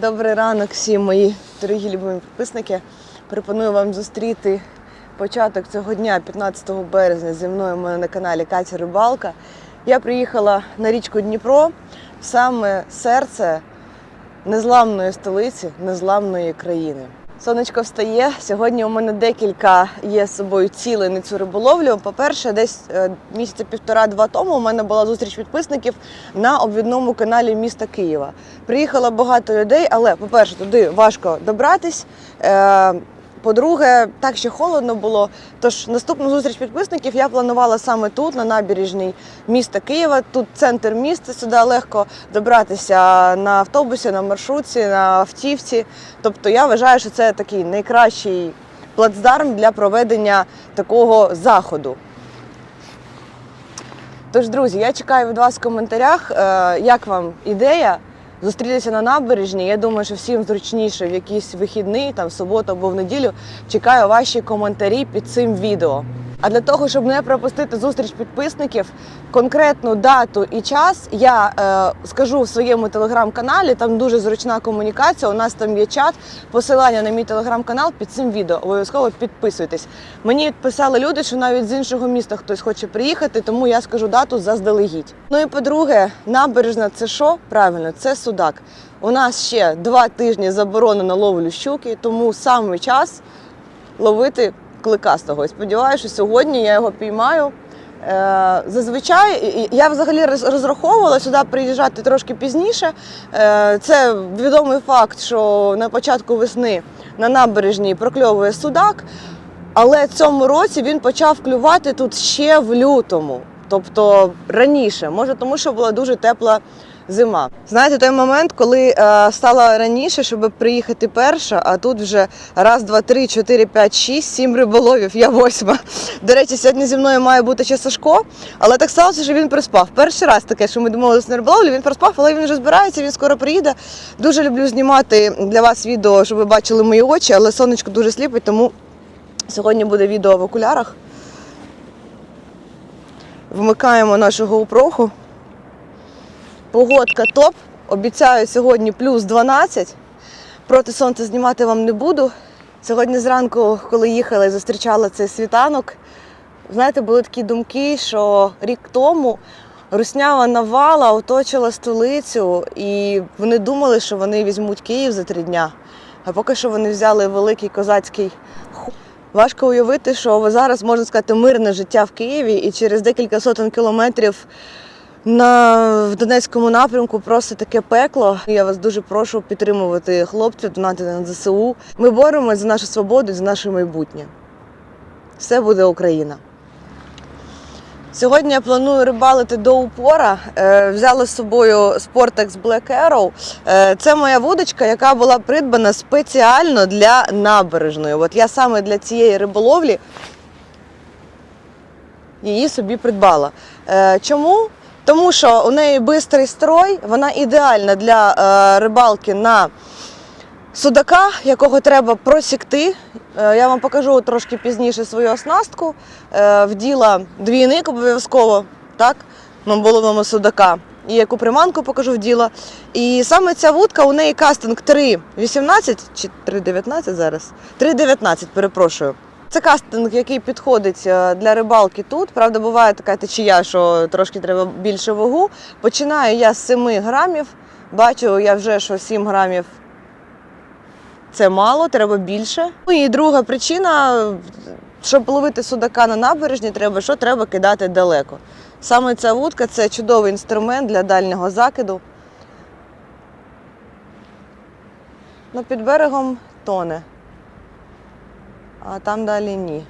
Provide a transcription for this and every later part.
Добрий ранок всі мої дорогі любимі підписники. Пропоную вам зустріти початок цього дня, 15 березня, зі мною у мене на каналі Катя Рибалка. Я приїхала на річку Дніпро в саме серце незламної столиці, незламної країни. Сонечко встає. Сьогодні у мене декілька є з собою цілей на цю риболовлю. По-перше, десь е, місяця півтора-два тому у мене була зустріч підписників на обвідному каналі міста Києва. Приїхало багато людей, але, по-перше, туди важко добратись. По-друге, так ще холодно було. Тож наступну зустріч підписників я планувала саме тут, на набережній міста Києва. Тут центр міста, сюди легко добратися на автобусі, на маршрутці, на автівці. Тобто я вважаю, що це такий найкращий плацдарм для проведення такого заходу. Тож, друзі, я чекаю від вас в коментарях, е, як вам ідея зустрітися на набережні. Я думаю, що всім зручніше в якийсь вихідний, там суботу або в неділю. Чекаю ваші коментарі під цим відео. А для того, щоб не пропустити зустріч підписників, конкретну дату і час я е, скажу в своєму телеграм-каналі. Там дуже зручна комунікація. У нас там є чат, посилання на мій телеграм-канал під цим відео. Обов'язково підписуйтесь. Мені відписали люди, що навіть з іншого міста хтось хоче приїхати, тому я скажу дату заздалегідь. Ну і по-друге, набережна це що? Правильно, це судак. У нас ще два тижні заборонено ловлю щуки, тому саме час ловити кликастого. І сподіваюся, що сьогодні я його піймаю. Е, Зазвичай я взагалі розраховувала сюди приїжджати трошки пізніше. Е, Це відомий факт, що на початку весни на набережній прокльовує судак, але цьому році він почав клювати тут ще в лютому, тобто раніше, може тому, що була дуже тепла зима. Знаєте, той момент, коли е, стало раніше, щоб приїхати перша, а тут вже раз, два, три, чотири, п'ять, шість, сім риболовів, я восьма. До речі, сьогодні зі мною має бути ще Сашко, але так сталося, що він приспав. Перший раз таке, що ми домовилися на риболовлю, він приспав, але він вже збирається, він скоро приїде. Дуже люблю знімати для вас відео, щоб ви бачили мої очі, але сонечко дуже сліпить, тому сьогодні буде відео в окулярах. Вмикаємо нашого упроху. Погодка топ. Обіцяю сьогодні плюс 12. Проти сонця знімати вам не буду. Сьогодні зранку, коли їхала і зустрічала цей світанок, знаєте, були такі думки, що рік тому руснява навала оточила столицю, і вони думали, що вони візьмуть Київ за три дня. А поки що вони взяли великий козацький ху. Важко уявити, що зараз можна сказати мирне життя в Києві, і через декілька сотень кілометрів на в Донецькому напрямку просто таке пекло. Я вас дуже прошу підтримувати хлопців, донатити на ЗСУ. Ми боремося за нашу свободу, за наше майбутнє. Все буде Україна. Сьогодні я планую рибалити до упора. Е, Взяла з собою Sportex Black Arrow. Е, Це моя вудочка, яка була придбана спеціально для набережної. От я саме для цієї риболовлі її собі придбала. Е, Чому? Тому що у неї бистрий строй, вона ідеальна для е, рибалки на судака, якого треба просікти. Е, Я вам покажу трошки пізніше свою оснастку. Е, Вділа двійник обов'язково, так, на судака. І яку приманку покажу вділа. І саме ця вудка, у неї кастинг 3.18 чи 3.19 зараз? 3.19, перепрошую. Це кастинг, який підходить е, для рибалки тут. Правда, буває така течія, що трошки треба більше вагу. Починаю я з 7 грамів. Бачу я вже, що 7 грамів це мало, треба більше. Ну і друга причина, щоб ловити судака на набережні, треба що треба кидати далеко. Саме ця вудка це чудовий інструмент для дальнього закиду. Ну, під берегом тоне, а там далі ні.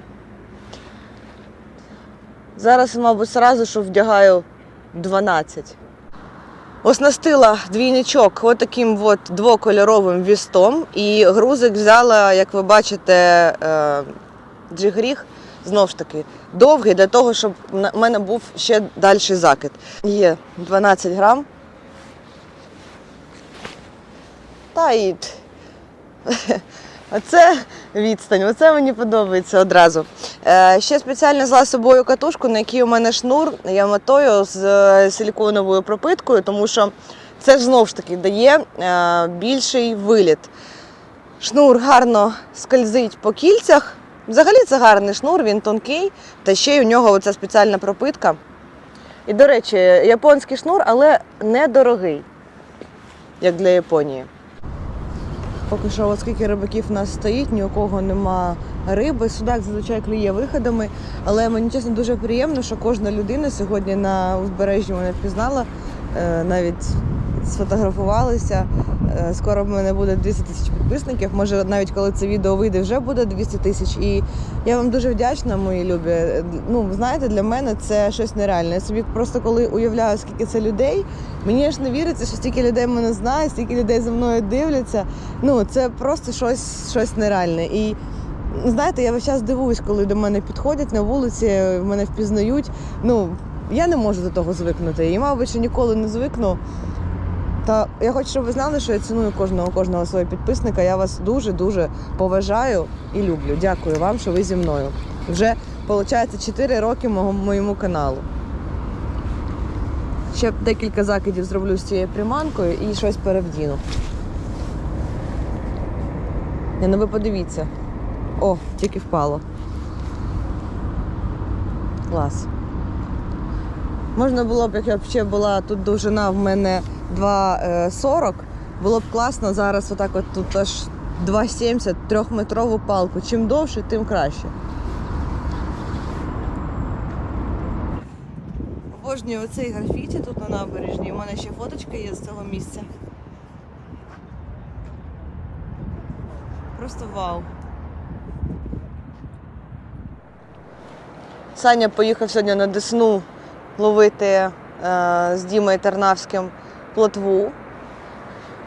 Зараз, мабуть, одразу що вдягаю 12. Оснастила двійничок отаким от двокольоровим вістом. І грузик взяла, як ви бачите, е, джигріг, знов ж таки, довгий для того, щоб в мене був ще дальший закид. Є 12 грам. Та і Оце відстань, оце мені подобається одразу. Е, ще спеціально взяла з собою катушку, на якій у мене шнур. Я мотою з е, силіконовою пропиткою, тому що це ж знову ж таки дає е, більший виліт. Шнур гарно скользить по кільцях. Взагалі це гарний шнур, він тонкий, та ще й у нього оця спеціальна пропитка. І, до речі, японський шнур, але недорогий, як для Японії. Поки що, оскільки рибаків у нас стоїть, ні у кого нема риби. Судак зазвичай клює виходами. Але мені чесно дуже приємно, що кожна людина сьогодні на узбережжі мене впізнала, е, навіть сфотографувалися. Е, Скоро в мене буде 200 тисяч підписників. Може, навіть коли це відео вийде, вже буде 200 тисяч. І я вам дуже вдячна, мої любі. Е, Ну, знаєте, для мене це щось нереальне. Я собі просто коли уявляю, скільки це людей, мені аж не віриться, що стільки людей мене знає, стільки людей за мною дивляться. Ну, це просто щось, щось нереальне. І знаєте, я весь час дивуюсь, коли до мене підходять на вулиці, мене впізнають. Ну, я не можу до того звикнути. І, мабуть, ніколи не звикну. Та я хочу, щоб ви знали, що я ціную кожного кожного свого підписника. Я вас дуже дуже поважаю і люблю. Дякую вам, що ви зі мною. Вже виходить 4 роки моєму каналу. Ще декілька закидів зроблю з цією приманкою і щось перевдіну. Ні, ну ви подивіться. О, тільки впало. Клас. Можна було б, як ще була тут довжина в мене 2,40, було б класно зараз отак от тут аж 2,70 трьохметрову палку. Чим довше, тим краще. Обожнюю оцей графіті тут на набережній. У мене ще фоточка є з цього місця. Просто вау. Саня поїхав сьогодні на Десну ловити е, з Дімою Тернавським плотву.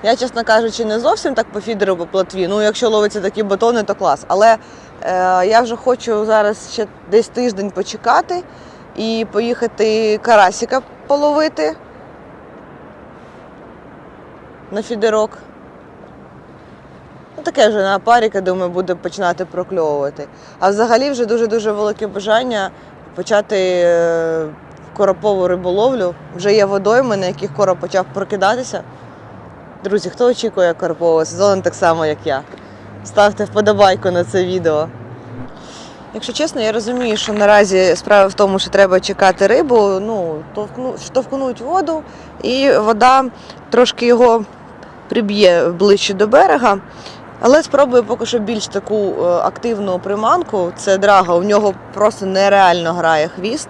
Я, чесно кажучи, не зовсім так по фідеру по плотві. Ну, якщо ловиться такі батони, то клас. Але е, я вже хочу зараз ще десь тиждень почекати і поїхати карасика половити на фідерок. Ну, таке вже на паріка, думаю, буде починати прокльовувати. А взагалі вже дуже-дуже велике бажання почати е, коропову риболовлю. Вже є водойми, на яких короб почав прокидатися. Друзі, хто очікує карпового сезону так само, як я? Ставте вподобайку на це відео. Якщо чесно, я розумію, що наразі справа в тому, що треба чекати рибу, ну, штовхнуть воду, і вода трошки його приб'є ближче до берега. Але спробую поки що більш таку е, активну приманку. Це драга, у нього просто нереально грає хвіст.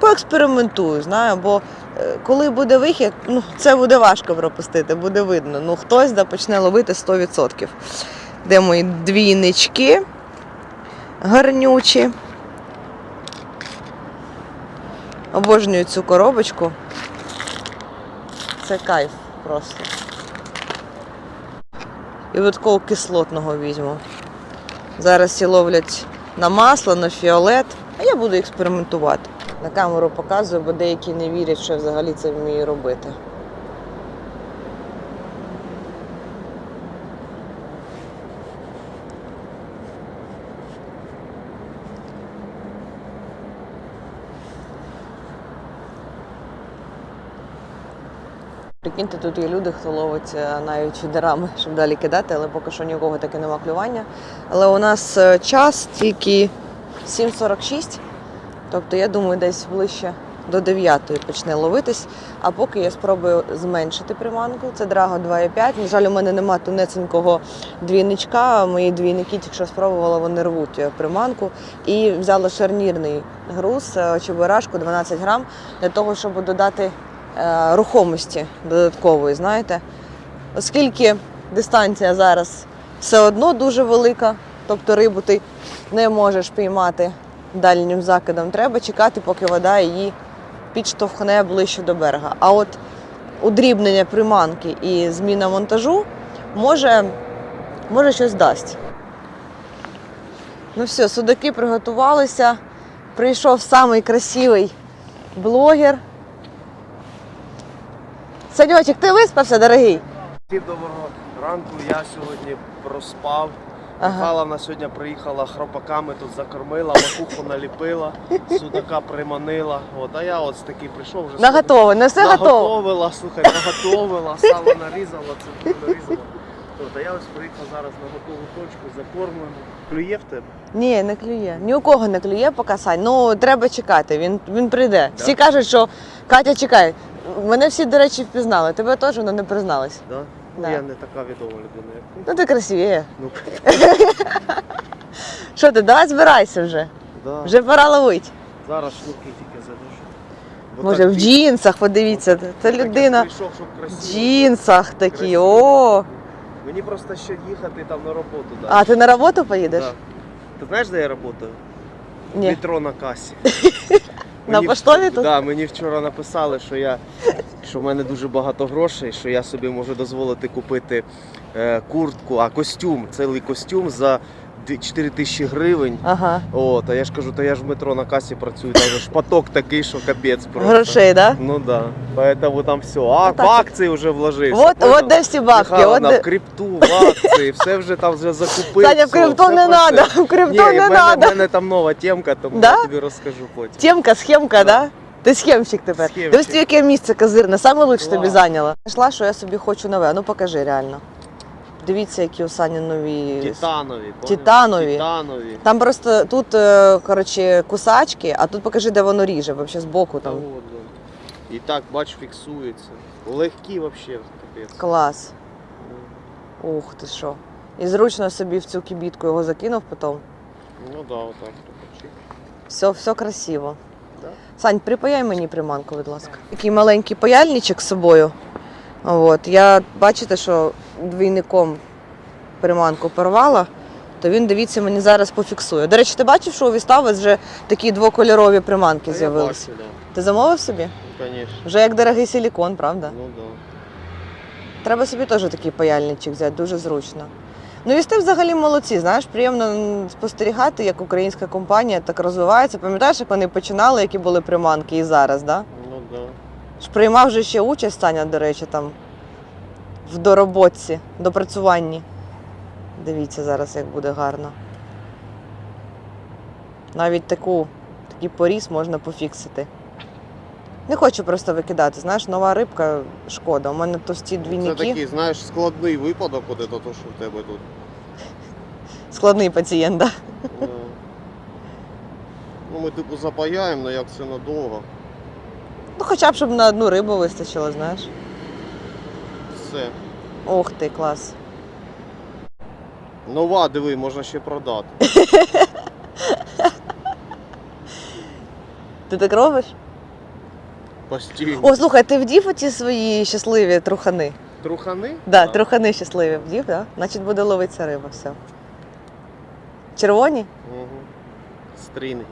Поекспериментую, знаю, бо е, коли буде вихід, ну, це буде важко пропустити, буде видно. Ну, хтось да почне ловити 100%. Де мої двійнички гарнючі. Обожнюю цю коробочку. Це кайф просто. І от такого кислотного візьму. Зараз всі ловлять на масло, на фіолет, а я буду експериментувати. На камеру показую, бо деякі не вірять, що взагалі це вмію робити. Прикиньте, тут є люди, хто ловить е, навіть фідерами, щоб далі кидати, але поки що нікого таки нема клювання. Але у нас е, час тільки 7.46, тобто я думаю, десь ближче до 9 почне ловитись. А поки я спробую зменшити приманку. Це драго 2,5. На жаль, у мене нема тунеценького двійничка. Мої двійники, тільки що спробувала, вони рвуть е, приманку. І взяла шарнірний груз, е, чебурашку 12 грам, для того, щоб додати е, рухомості додаткової, знаєте. Оскільки дистанція зараз все одно дуже велика, тобто рибу ти не можеш піймати дальнім закидом, треба чекати, поки вода її підштовхне ближче до берега. А от удрібнення приманки і зміна монтажу може, може щось дасть. Ну все, судаки приготувалися. Прийшов самий красивий блогер. Саньочек, ти виспався, дорогий? Доброго ранку. Я сьогодні проспав. Михайловна сьогодні приїхала хропаками, тут закормила, макуху наліпила, судака приманила. От, а я от такий прийшов вже. Наготово, не все готово. Наготовила, слухай, наготовила, сало нарізала, цибулю нарізала. От, а я ось приїхав зараз на готову точку, закормлену. Клює в тебе? Ні, не клює. Ні у кого не клює поки Сань. Ну треба чекати. Він він прийде. Всі кажуть, що Катя чекай. Мене всі, до речі, впізнали. Тебе теж воно не призналась. Да? Ну, Да. я не така відома людина, як ти. Ну ти красивіє. Ну, Що ти, давай збирайся вже. да. Вже пора ловити. Зараз шнурки тільки задушу. Бо Може, так в пі- джинсах, подивіться. Це так я людина прийшов, щоб в красиво. джинсах такі. Красиво. О. Мені просто ще їхати там на роботу. далі. А ти на роботу поїдеш? Да. Ти знаєш, де я працюю? Ні. Метро на касі. На поштові тут? Да, мені вчора написали, що я що в мене дуже багато грошей, що я собі можу дозволити купити е, куртку, а костюм, цілий костюм за 4 тисячі гривень. Ага. От, а я ж кажу, то я ж в метро на касі працюю, там же ж поток такий, що капець просто. Грошей, да? Ну да. Поэтому там все. А Ну, в акції вже вложився. От, понял? от де всі бабки. Михайловна, де... в крипту, в акції, все вже там вже закупив. Саня, в крипту все не треба, в крипту Ні, не в мене, в треба. мене там нова темка, тому Да? я тобі розкажу потім. Темка, схемка, Да. да? Ти схемщик тепер. Схемщик. Дивись, яке місце козирне, саме лучше тобі Клас. зайняло. Знайшла, що я собі хочу нове. Ну покажи реально. Дивіться, які у Сані нові. Титанові. поняв? Титанові? Титанові. Там просто тут, е, коротше, кусачки, а тут покажи, де воно ріже, взагалі збоку Та там. от, блін. І так, бач, фіксується. Легкі взагалі, капець. Клас. Ух ти що. І зручно собі в цю кібітку його закинув потім. Ну да, отак. чик. Все, все красиво. Сань, припаяй мені приманку, будь ласка. Такий маленький паяльничок з собою. От. Я бачите, що двійником приманку порвала, то він, дивіться, мені зараз пофіксує. До речі, ти бачив, що у Вістави вже такі двокольорові приманки з'явилися? да. Ти замовив собі? Ну, звісно. Вже як дорогий силікон, правда? Ну да. Треба собі теж такий паяльничок взяти, дуже зручно. Ну, вісти взагалі молодці, знаєш, приємно спостерігати, як українська компанія так розвивається. Пам'ятаєш, як вони починали, які були приманки і зараз, да? Ну да. Ж приймав же ще участь Таня, до речі, там в дороботці, допрацюванні. Дивіться зараз, як буде гарно. Навіть таку, такий поріз можна пофіксити. Не хочу просто викидати, знаєш, нова рибка шкода. У мене товсті Це такий, знаєш, складний випадок, от це то, що в тебе тут. Складний пацієнт, да? Да. Ну, ми типу запаяємо, але як це надовго. Ну, хоча б щоб на одну рибу вистачило, знаєш. Все. Ох ти, клас. Нова, диви, можна ще продати. Ти так робиш? Постійно. О, слухай, ти вдів оті свої щасливі трухани? Трухани? Да, трухани щасливі вдів, да? Значить буде ловитися риба, все. Червоні? Угу. Стрінги.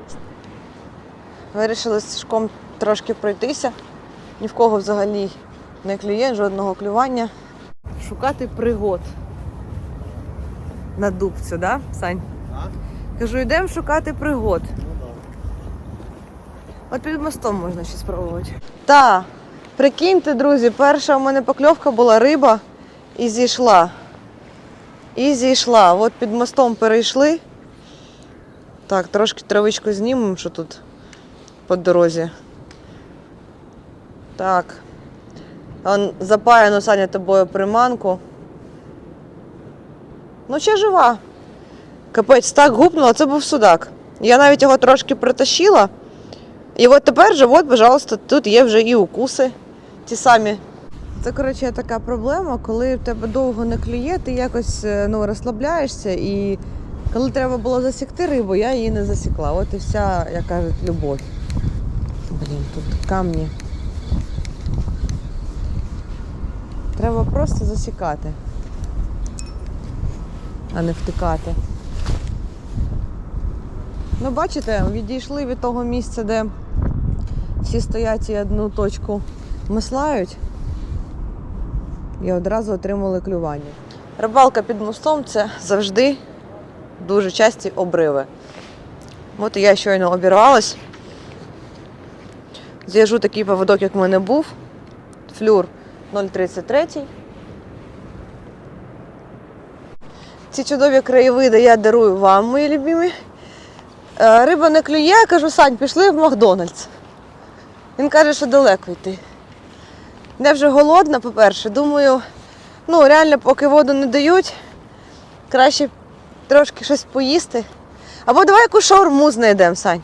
Вирішили з Сашком трошки пройтися. Ні в кого взагалі не клює, жодного клювання. Шукати пригод. На дубцю, да, Сань? А? Кажу, йдемо шукати пригод. Ну. От під мостом можна ще спробувати. Так, прикиньте, друзі, перша у мене покльовка була риба і зійшла. І зійшла. От під мостом перейшли. Так, трошки травичку знімемо, що тут по дорозі. Так. Он запаяно Саня тобою приманку. Ну, ще жива. Капець, так гупнула, це був судак. Я навіть його трошки притащила. І от тепер же, от, пожалуйста, тут є вже і укуси ті самі. Це, коротше, така проблема, коли в тебе довго не клює, ти якось е, ну, розслабляєшся. І коли треба було засікти рибу, я її не засікла. От і вся, як кажуть, любов. Блін, тут камні. Треба просто засікати, а не втикати. Ну, бачите, відійшли від того місця, де всі стоять і одну точку мислають. І одразу отримали клювання. Рибалка під мостом це завжди дуже часті обриви. От я щойно обірвалась. Зв'яжу такий поводок, як в мене був. Флюр 0,33. ці чудові краєвиди я дарую вам, мої любимі. Е, Риба не клює, я кажу, Сань, пішли в Макдональдс. Він каже, що далеко йти. Я вже голодна, по-перше. Думаю, ну реально, поки воду не дають, краще трошки щось поїсти. Або давай якусь шаурму знайдемо, Сань.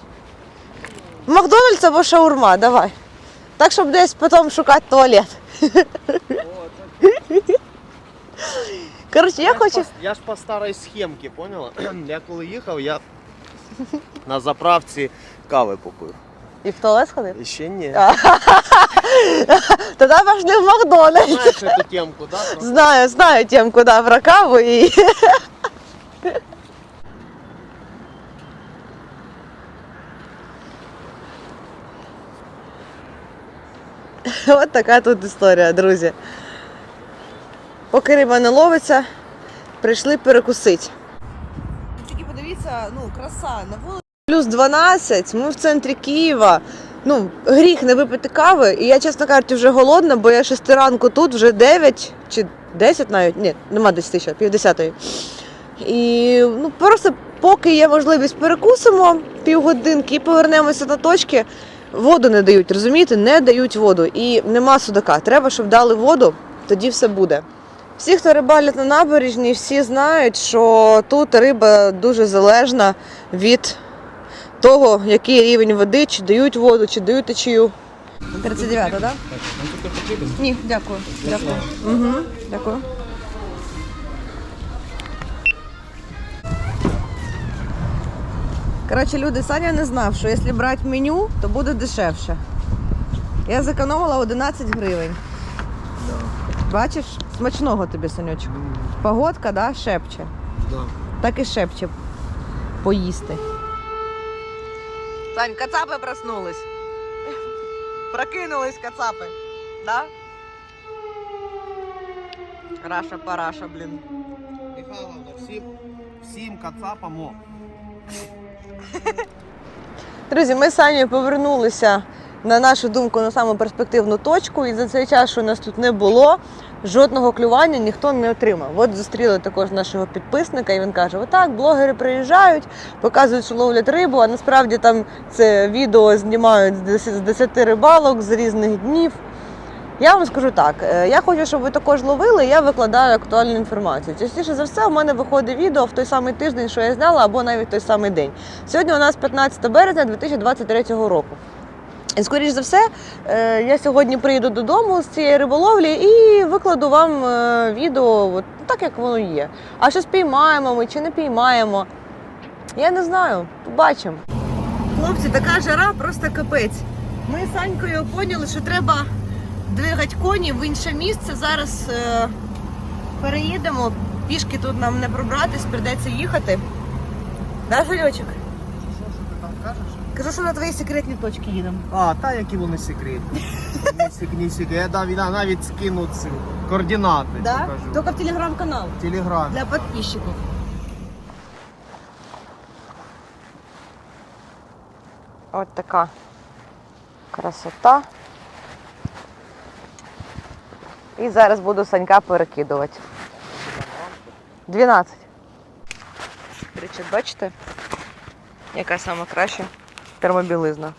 Макдональдс або шаурма, давай. Так, щоб десь потім шукати туалет. Коротше, я ж хочу. по- я ж по старій схемці, поняла? Я коли їхав, я на заправці кави попив. І в туалет сходив? І ще ні. Тоді пішли в Макдональдс. Знаєш цю темку, да? про- Знаю, знаю темку, да, про каву і. От така тут історія, друзі. Поки риба не ловиться, прийшли перекусити. Тільки подивіться, ну, краса на вулиці. Плюс 12, ми в центрі Києва. Ну, гріх не випити кави. І я, чесно кажучи, вже голодна, бо я 6 ранку тут, вже 9 чи 10 навіть. Ні, нема 10 ще, пів 10. І ну, просто поки є можливість перекусимо півгодинки і повернемося на точки. Воду не дають, розумієте? Не дають воду. І нема судака. Треба, щоб дали воду, тоді все буде. Всі, хто рибалять на набережні, всі знають, що тут риба дуже залежна від того, який рівень води, чи дають воду, чи дають течію. 39, так? Да? Ні, дякую. Дякую. Угу, дякую. Коротше, люди, Саня не знав, що якщо брати меню, то буде дешевше. Я зекономила 11 гривень. Бачиш, смачного тобі, Санючок. Погодка, да, шепче. Так і шепче поїсти. Сань, кацапи проснулись. Прокинулись кацапи. Да? Раша параша, блін. Всім, всім кацапам. Друзі, ми з Санєю повернулися на нашу думку на саму перспективну точку, і за цей час, що нас тут не було, жодного клювання ніхто не отримав. От зустріли також нашого підписника, і він каже: Отак, блогери приїжджають, показують, що ловлять рибу, а насправді там це відео знімають з 10 з 10 рибалок з різних днів. Я вам скажу так: е, я хочу, щоб ви також ловили, я викладаю актуальну інформацію. Частіше за все, у мене виходить відео в той самий тиждень, що я зняла, або навіть той самий день. Сьогодні у нас 15 березня 2023 року. І, скоріш за все, е, я сьогодні приїду додому з цієї риболовлі і викладу вам е, відео от, так, як воно є. А що спіймаємо ми чи не піймаємо? Я не знаю, побачимо. Хлопці, така жара просто капець. Ми з Санькою поняли, що треба двигати коні в інше місце. Зараз е, переїдемо. Пішки тут нам не пробратись, прийдеться їхати. Да, Жильочок? Що, що ти там кажеш? Кажу, що на твої секретні точки їдемо. А, та які вони секретні. Не секретні, секретні. Я дав- я навіть скину ці координати. Да? покажу. Только в телеграм-канал В Телеграмі. для подписчиков. От така красота. І зараз буду санька перекидувати. 12. Речі, бачите, яка сама краща термобілизна.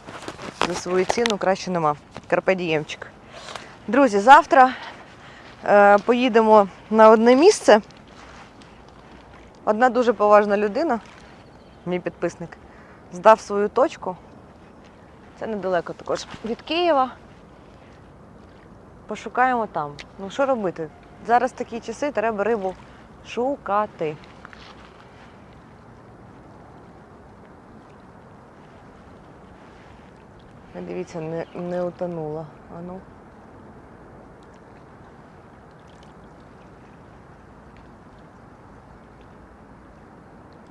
За свою ціну краще нема. Карпедіємчик. Друзі, завтра е, поїдемо на одне місце. Одна дуже поважна людина, мій підписник, здав свою точку. Це недалеко також від Києва. Пошукаємо там. Ну що робити? Зараз такі часи треба рибу шукати. Дивіться, не, не утонула. Ну.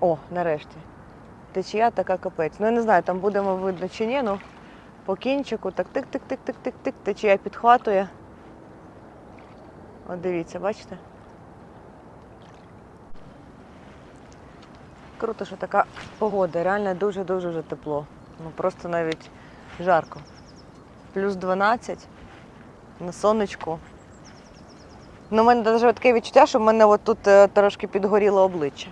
О, нарешті. Течія така капець. Ну я не знаю, там будемо видно чи ні, ну по кінчику так тик-тик-тик-тик-тик-тик, течія підхватує. От дивіться, бачите? Круто, що така погода, реально дуже-дуже тепло. Ну просто навіть жарко. Плюс 12 на сонечку. Ну, у мене навіть таке відчуття, що в мене от тут е, трошки підгоріло обличчя.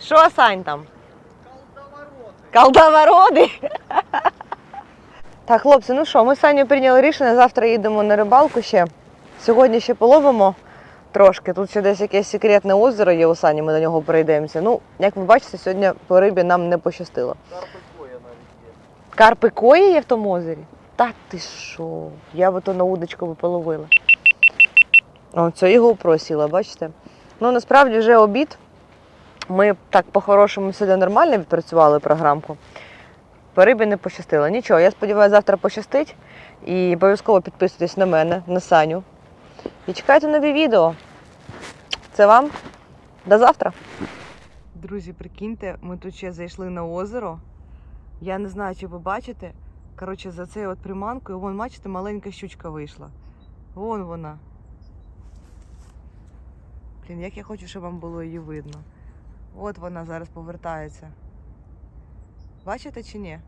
Що, Сань, там? Колдовороди. Так, хлопці, ну що, ми з Саню прийняли рішення, завтра їдемо на рибалку ще. Сьогодні ще половимо трошки. Тут ще десь якесь секретне озеро є у Сані, ми до нього пройдемося. Ну, як ви бачите, сьогодні по рибі нам не пощастило. Карпикоя навіть є. Карпи кої є в тому озері? Та ти що? Я би то на удочку би половила. О, це його просіла, бачите? Ну насправді вже обід. Ми так по-хорошому сьогодні нормально відпрацювали програмку. По рибі не пощастило. Нічого, я сподіваюся, завтра пощастить. І обов'язково підписуйтесь на мене, на Саню. І чекайте нові відео. Це вам. До завтра. Друзі, прикиньте, ми тут ще зайшли на озеро. Я не знаю, чи ви бачите. Коротше, за цією от приманкою, вон, бачите, маленька щучка вийшла. Вон вона. Блін, як я хочу, щоб вам було її видно. От вона зараз повертається. Бачите чи ні?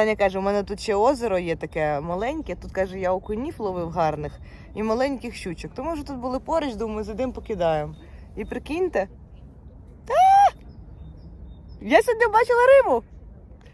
Саня каже, у мене тут ще озеро є таке маленьке. Тут каже, я окунів ловив гарних і маленьких щучок. Тому що тут були поруч, думаю, зайдемо покидаємо. І прикиньте. Та! Я сьогодні бачила рибу.